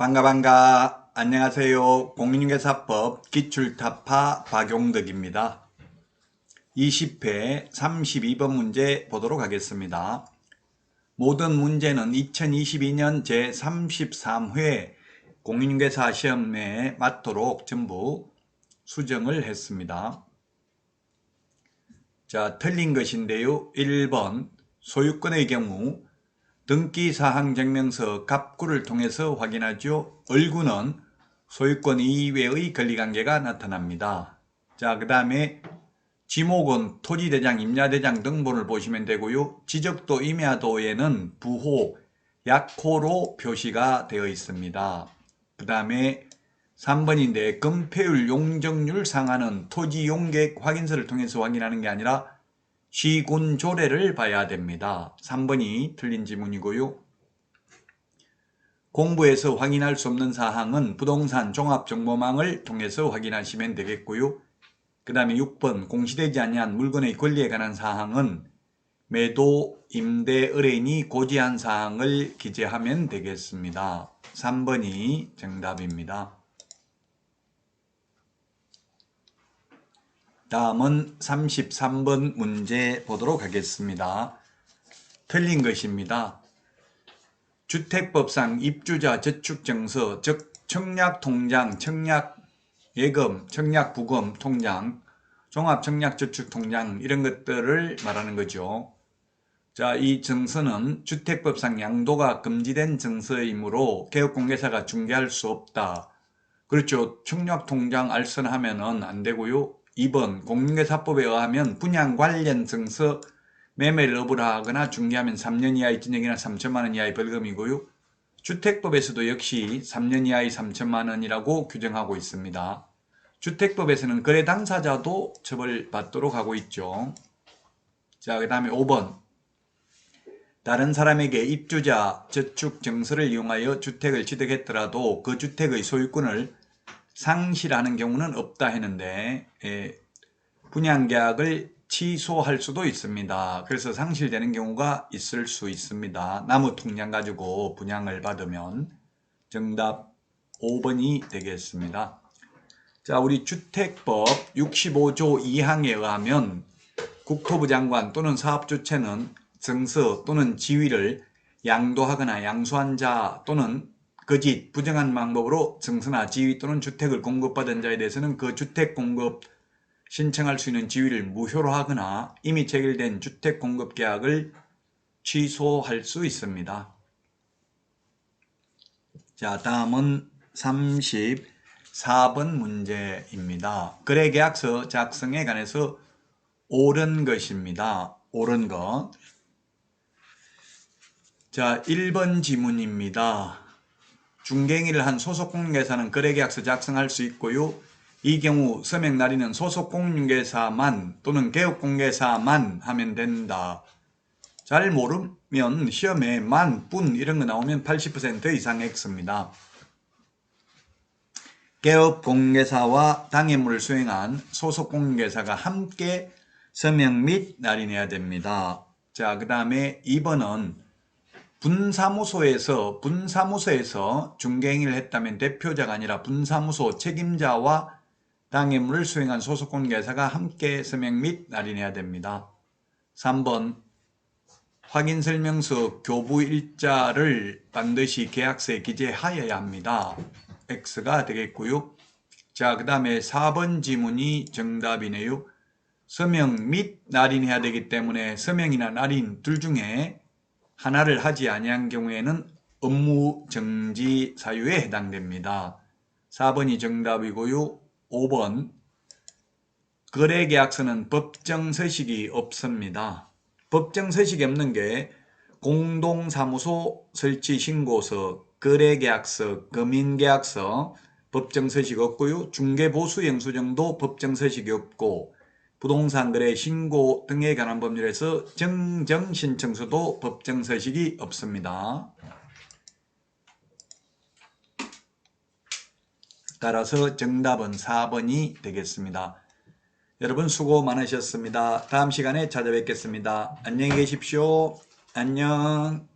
반가 반가. 안녕하세요. 공인중개사법 기출타파 박용덕입니다. 20회 32번 문제 보도록 하겠습니다. 모든 문제는 2022년 제33회 공인중개사 시험에 맞도록 전부 수정을 했습니다. 자 틀린 것인데요. 1번 소유권의 경우 등기사항증명서 갑구를 통해서 확인하죠. 얼구는 소유권 이외의 권리관계가 나타납니다. 자, 그 다음에 지목은 토지대장, 임야대장 등본을 보시면 되고요. 지적도, 임야도에는 부호, 약호로 표시가 되어 있습니다. 그 다음에 3번인데 금폐율, 용적률 상한은 토지 용객 확인서를 통해서 확인하는 게 아니라 시군 조례를 봐야 됩니다. 3번이 틀린 지문이고요. 공부에서 확인할 수 없는 사항은 부동산 종합정보망을 통해서 확인하시면 되겠고요. 그 다음에 6번 공시되지 아니한 물건의 권리에 관한 사항은 매도, 임대, 의뢰인이 고지한 사항을 기재하면 되겠습니다. 3번이 정답입니다. 다음은 33번 문제 보도록 하겠습니다. 틀린 것입니다. 주택법상 입주자 저축증서, 즉 청약통장, 청약예금, 청약부금 통장, 종합청약저축통장 이런 것들을 말하는 거죠. 자, 이 증서는 주택법상 양도가 금지된 증서이므로 개업공개사가 중개할 수 없다. 그렇죠. 청약통장 알선하면 은 안 되고요. 2번 공인중개사법에 의하면 분양 관련 증서 매매를 업으라 하거나 중개하면 3년 이하의 징역이나 3천만 원 이하의 벌금이고요. 주택법에서도 역시 3년 이하의 3천만 원이라고 규정하고 있습니다. 주택법에서는 거래 당사자도 처벌받도록 하고 있죠. 자, 그 다음에 5번. 다른 사람에게 입주자 저축 증서를 이용하여 주택을 취득했더라도 그 주택의 소유권을 상실하는 경우는 없다 했는데 예, 분양계약을 취소할 수도 있습니다. 그래서 상실되는 경우가 있을 수 있습니다. 나무 통장 가지고 분양을 받으면 정답 5번이 되겠습니다. 자, 우리 주택법 65조 2항에 의하면 국토부 장관 또는 사업주체는 증서 또는 지위를 양도하거나 양수한 자 또는 거짓, 부정한 방법으로 증서나 지위 또는 주택을 공급받은 자에 대해서는 그 주택 공급 신청할 수 있는 지위를 무효로 하거나 이미 체결된 주택 공급 계약을 취소할 수 있습니다. 자, 다음은 34번 문제입니다. 거래 계약서 작성에 관해서 옳은 것입니다. 옳은 것. 자, 1번 지문입니다. 중갱이를 한 소속공인중개사는 거래계약서 작성할 수 있고요. 이 경우 서명 날인은 소속공인중개사만 또는 개업공개사만 하면 된다. 잘 모르면 시험에 만, 뿐 이런 거 나오면 80% 이상 X입니다. 개업공개사와 당해물을 수행한 소속공인중개사가 함께 서명 및 날인해야 됩니다. 자, 그 다음에 2번은 분사무소에서 분사무소에서 중개행위를 했다면 대표자가 아니라 분사무소 책임자와 당해물을 수행한 소속공개사가 함께 서명 및 날인해야 됩니다. 3번 확인설명서 교부 일자를 반드시 계약서에 기재하여야 합니다. X가 되겠고요. 자, 그 다음에 4번 지문이 정답이네요. 서명 및 날인해야 되기 때문에 서명이나 날인 둘 중에 하나를 하지 아니한 경우에는 업무 정지 사유에 해당됩니다. 4번이 정답이고요. 5번 거래계약서는 법정 서식이 없습니다. 법정 서식이 없는 게 공동사무소 설치 신고서, 거래계약서, 금인계약서 법정 서식 없고요. 중개보수 영수증도 법정 서식이 없고 부동산 거래 신고 등에 관한 법률에서 정정 신청서도 법정 서식이 없습니다. 따라서 정답은 4번이 되겠습니다. 여러분 수고 많으셨습니다. 다음 시간에 찾아뵙겠습니다. 안녕히 계십시오. 안녕.